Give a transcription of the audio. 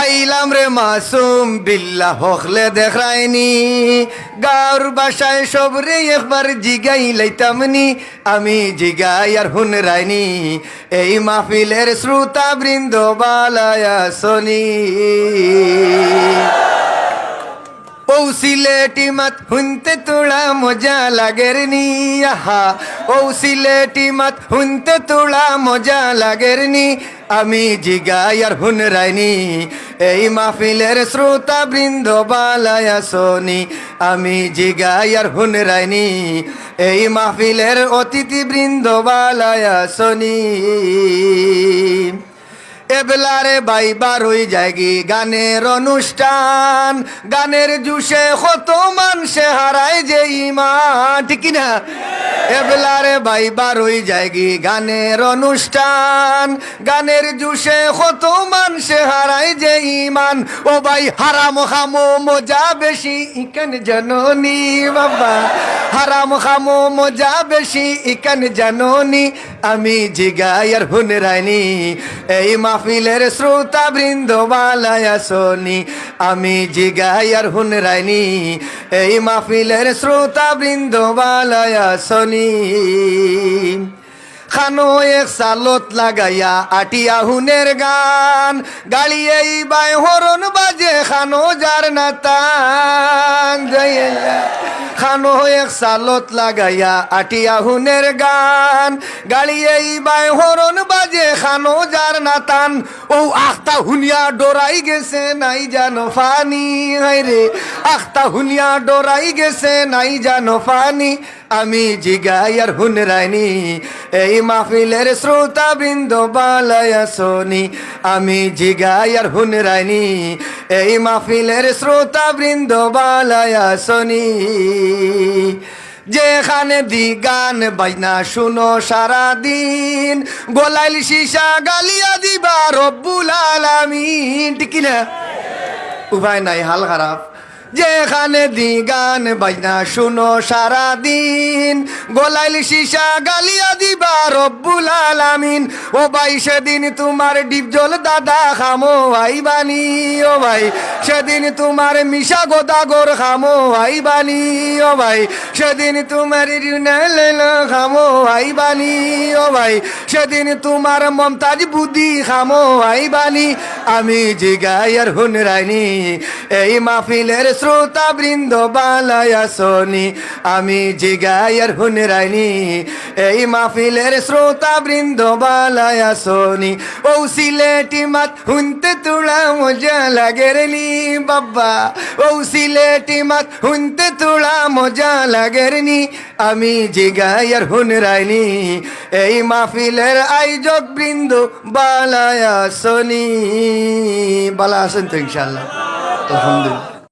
আইলাম রে মাসুম, বিল্লা হখলে দেখায়নি গাঁর বাসায় সব রে একবার জিগাই লাইতামনি, আমি জিগাই আর হুন রাইনি। এই মাহফিলের শ্রোতা বৃন্দ বালায়া সনি ও মত হুনতে তোলা মজা লাগের নি আহা। ও মত হুনতে তোলা মজা লাগের নি আমি জিগাই আর হুন রাইনি। এই মাহফিলের শ্রোতা বৃন্দ বালায়া সোনি আমি জিগাই আর হুন রাইনি। এই মাহফিলের অতিথি বৃন্দ বালায়া সোনি এবলারে বাইবার হই যায়গি গানের অনুষ্ঠান, গানের জুসে কত মানুষে হারায় যে ইমান, ঠিক না এবলারে বাইবার হই যায়গি গানের অনুষ্ঠান। গানের জুসে কত মানুষে হারাই যে ইমান ও ভাই হারাম হামো মজা বেশি, ইকেন জননী বাবা। হারাম খামো মজা বেশি, ইকান জাননি, আমি জিগায়ার হুন রাইনি এই মাহফিলের শ্রোতা বৃন্দ বালায়া সোনি আমি জিগায়ার হুন রাইনি এই মাহফিলের শ্রোতা বৃন্দ বালায়া সোনি খানো এক সালত লাগাইয়া আটিয়া হুনের গান গাড়ি বাই হরণ বাজে, খানো যার নাতান জয়াইয়া খানো এক সালত লাগাইয়া আটিয়া হুনের গান। গাড়ি এই বাই হরণ বাজে খানো যার নাতান ও আখতা হুনিয়া ডোরাই গেছে নাই জানো ফানি। হাইরে আখতা হুনিয়া ডোরাই গেছে নাই জানো ফানি। আমি জিগাইয়ার হুন রাইনি এই মাহফিলের শ্রোতা বৃন্দ বালায়া সোনি আমি জিগাইয়ার হুন রাইনি এই মাহফিলের শ্রোতা বৃন্দ বালায়া শনি যেখানে দি গান বাজনা শুনো সারা দিন গোলাইল সীসা গালিয়া দিবা রব্বুল আলামিন। ঠিক না? উপায় নাই, হাল খারাপ। যেখানে দি গান বাজনা শুনো সারা দিন গোলাইল সীসা গালিয়া দিবা রব্বুল আলামিন। ও ভাই, সেদিন তোমার ডিপজল দাদা খামো আইবানি ও ভাই, সেদিন তোমার মিশা গোদাগর খামো আইবানি ও ভাই, সেদিন তোমার রিনালেল ভাই আইবানি ও ভাই, সেদিন তোমার মমতাজ বুদ্ধি খামো আইবানি আমি জিগাইয়ার হুন রাইনি, এই মাহফিলের শ্রোতা বৃন্দ বালায়া সোনি আমি জিগাইয়ার হুন রাইনি, এই মাহফিলের শ্রোতা বৃন্দ বালায়া সোনি ও সিলেটি মাত হুনতে তুলা মজা লাগে রেলি বাবা। ও সিলেটি মাত হুনতে তুলা মজা লাগে নি, আমি জিগাইয়ার হুন রাইনি। এই মাহফিলের আয়োজক বৃন্দ বালায়া সোনি বালা আছেন তো ইনশাল্লাহ আলহামদুলিল্লাহ।